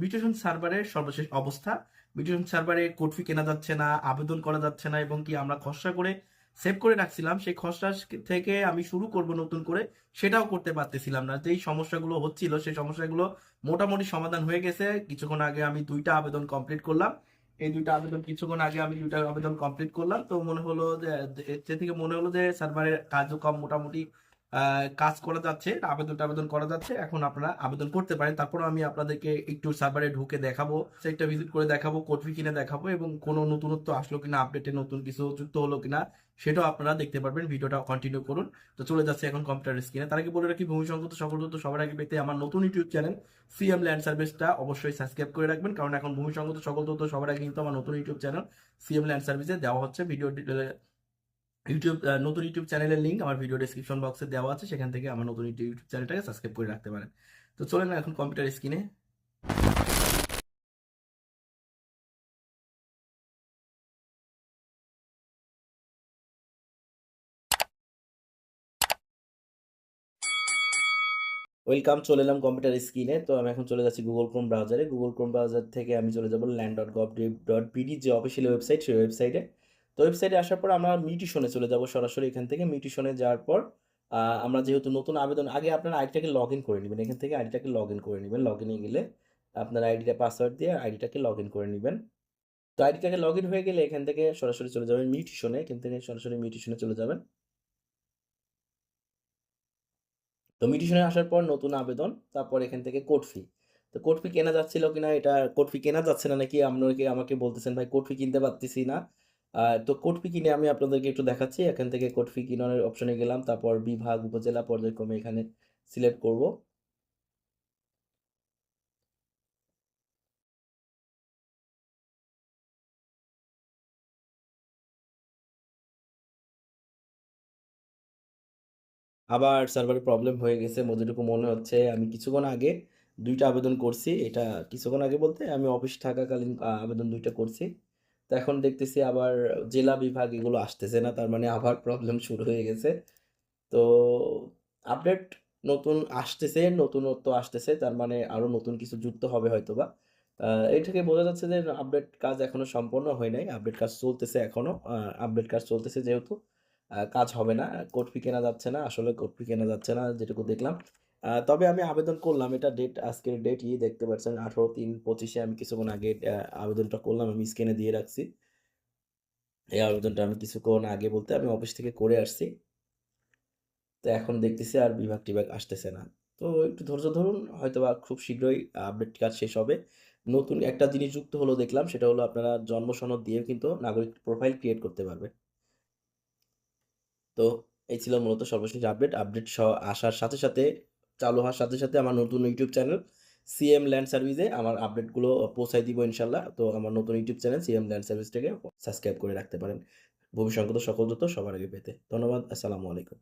Mutation সার্ভারের সর্বশেষ অবস্থা। মিউটেশন সার্ভারে কোড ফি কেনা যাচ্ছে না, আবেদন করা যাচ্ছে না, এবং কি আমরা খসড়া করে সেভ করে রাখছিলাম। সেই খসড়া থেকে আমি শুরু করব নতুন করে, সেটাও করতে পারতেছিলাম না। যেই সমস্যাগুলো হচ্ছিল, সেই সমস্যাগুলো মোটামুটি সমাধান হয়ে গেছে। কিছুক্ষণ আগে আমি দুইটা আবেদন কমপ্লিট করলাম। এই দুইটা আবেদন কিছুক্ষণ আগে আমি দুইটা আবেদন কমপ্লিট করলাম। তো মনে হলো যে থেকে মনে হলো যে সার্ভারের কার্যক্রম মোটামুটি কাজ করা যাচ্ছে আবেদন টাবেদন করা যাচ্ছে, এখন আপনারা আবেদন করতে পারেন। তারপর আমি আপনাদেরকে একটু সার্ভারে ঢুকে দেখাবো, সেটা ভিজিট করে দেখাবো কোড ফি কিনে দেখাবো এবং কোনো নতুনত্ব আসলো কিনা আপডেটে নতুন কিছু যুক্ত হলো কিনা, সেটাও আপনারা দেখতে পারবেন। ভিডিওটা কন্টিনিউ করুন। তো চলে যাচ্ছে এখন কম্পিউটার স্ক্রিনে তার আগে বলে রাখি, ভূমি সংগত সকল তথ্য সবার আগে পেতে আমার নতুন ইউটিউব চ্যানেল সিএম ল্যান্ড সার্ভিসটা অবশ্যই সাবস্ক্রাইব করে রাখবেন। কারণ এখন ভূমি সংগত সকল তথ্য সবার আগে কিন্তু আমার নতুন ইউটিউব চ্যানেল সিএম ল্যান্ড সার্ভিসে দেওয়া হচ্ছে। ভিডিও ইউটিউব নতুন ইউটিউব চ্যানেলের লিঙ্ক আমার ভিডিও ডেসক্রিপশন বক্সে দেওয়া আছে। সেখান থেকে আমার নতুন ইউটিউব চ্যানেলটাকে সাবস্ক্রাইব করে রাখতে পারেন। তো চলেন এখন কম্পিউটার স্ক্রিনে ওয়েলকাম চলে এলাম কম্পিউটার স্ক্রিনে তো আমি এখন চলে যাচ্ছি গুগল ক্রোম ব্রাউজারে গুগল ক্রোম ব্রাউজার থেকে আমি চলে যাব land dot gov dot BD যে অফিসিয়াল ওয়েবসাইট সেই ওয়েবসাইটে তো ওয়েবসাইটে আসার পর আমরা মিউটিশনে চলে যাব সরাসরি এখান থেকে। মিউটিশনে যাওয়ার পর আমরা যেহেতু নতুন আবেদন, আগে আপনার আইডিটাকে লগ ইন করে নেবেন। এখান থেকে আইডিটাকে লগ ইন করে নেবেন। লগ ইনে গেলে আপনার আইডিটা পাসওয়ার্ড দিয়ে আইডিটাকে লগ ইন করে নেবেন। তো আইডিটাকে লগ ইন হয়ে গেলে এখান থেকে সরাসরি চলে যাবেন মিউটিশনে এখান থেকে সরাসরি মিউটিশনে চলে যাবেন। তো মিউটিশনে আসার পর নতুন আবেদন, তারপর এখান থেকে কোড ফি তো কোড ফি কেনা যাচ্ছিল কিনা, এটা কোড ফি কেনা যাচ্ছে না নাকি? আপনাকে, আমাকে বলতেছেন, ভাই কোড ফি কিনতে পারতেছি না। তো কোড ফি কিনে আমি আপনাদেরকে একটু দেখাচ্ছি। এখান থেকে কোড ফি কিনার অপশনে গেলাম, তারপর বিভাগ, উপজেলা পর্যায়ক্রমে এখানে সিলেক্ট করব। আবার সার্ভারে প্রবলেম হয়ে গেছে যতটুকু মনে হচ্ছে। আমি কিছুক্ষণ আগে দুইটা আবেদন করছি, এটা কিছুক্ষণ আগে বলতে আমি অফিস থাকাকালীন আবেদন দুইটা করছি। তো এখন দেখতেছি আবার জেলা বিভাগ এগুলো আসতেছে না তার মানে আবার প্রবলেম শুরু হয়ে গেছে। তো আপডেট নতুন আসতেছে নতুনত্ব আসতেছে তার মানে আরও নতুন কিছু যুক্ত হবে হয়তো বা আহ, এই থেকে বোঝা যাচ্ছে যে আপডেট কাজ এখনও সম্পূর্ণ হয় নাই আপডেট কাজ চলতেছে এখনও আপডেট কাজ চলতেছে যেহেতু কাজ হবে না কোড ফি কেনা যাচ্ছে না আসলে কোড ফি কেনা যাচ্ছে না যেটুকু দেখলাম। তবে আমি আবেদন করলাম, এটা ডেট আজকের ডেট ই দেখতে পাচ্ছেন, আঠারো তিন পঁচিশে আমি কিছুক্ষণ আগে আবেদনটা করলাম, আমি স্ক্রিনে দিয়ে রাখছি। এই আবেদনটা আমি কিছুক্ষণ আগে বলতে আমি অফিস থেকে করে আসছি। তো এখন দেখতেছি আর বিভাগ টিভাগ আসতেছে না। তো একটু ধৈর্য ধরুন হয়তো বা খুব শীঘ্রই আপডেট কাজ শেষ হবে। নতুন একটা জিনিস যুক্ত হলো দেখলাম, সেটা হলো আপনারা জন্ম সনদ দিয়ে কিন্তু নাগরিক প্রোফাইল ক্রিয়েট করতে পারবে তো এই ছিল মূলত সর্বশেষ আপডেট আপডেট আসার সাথে সাথে চালু হওয়ার সাথে সাথে আমার নতুন ইউটিউব চ্যানেল সিএম ল্যান্ড সার্ভিসে আমার আপডেটগুলো পৌঁছাই দিব ইনশাল্লাহ। তো আমার নতুন ইউটিউব চ্যানেল সিএম ল্যান্ড সার্ভিসটাকে সাবস্ক্রাইব করে রাখতে পারেন। ভবিষ্যৎ সকল তথ্য সবার আগে পেতে। ধন্যবাদ। আসসালামু আলাইকুম।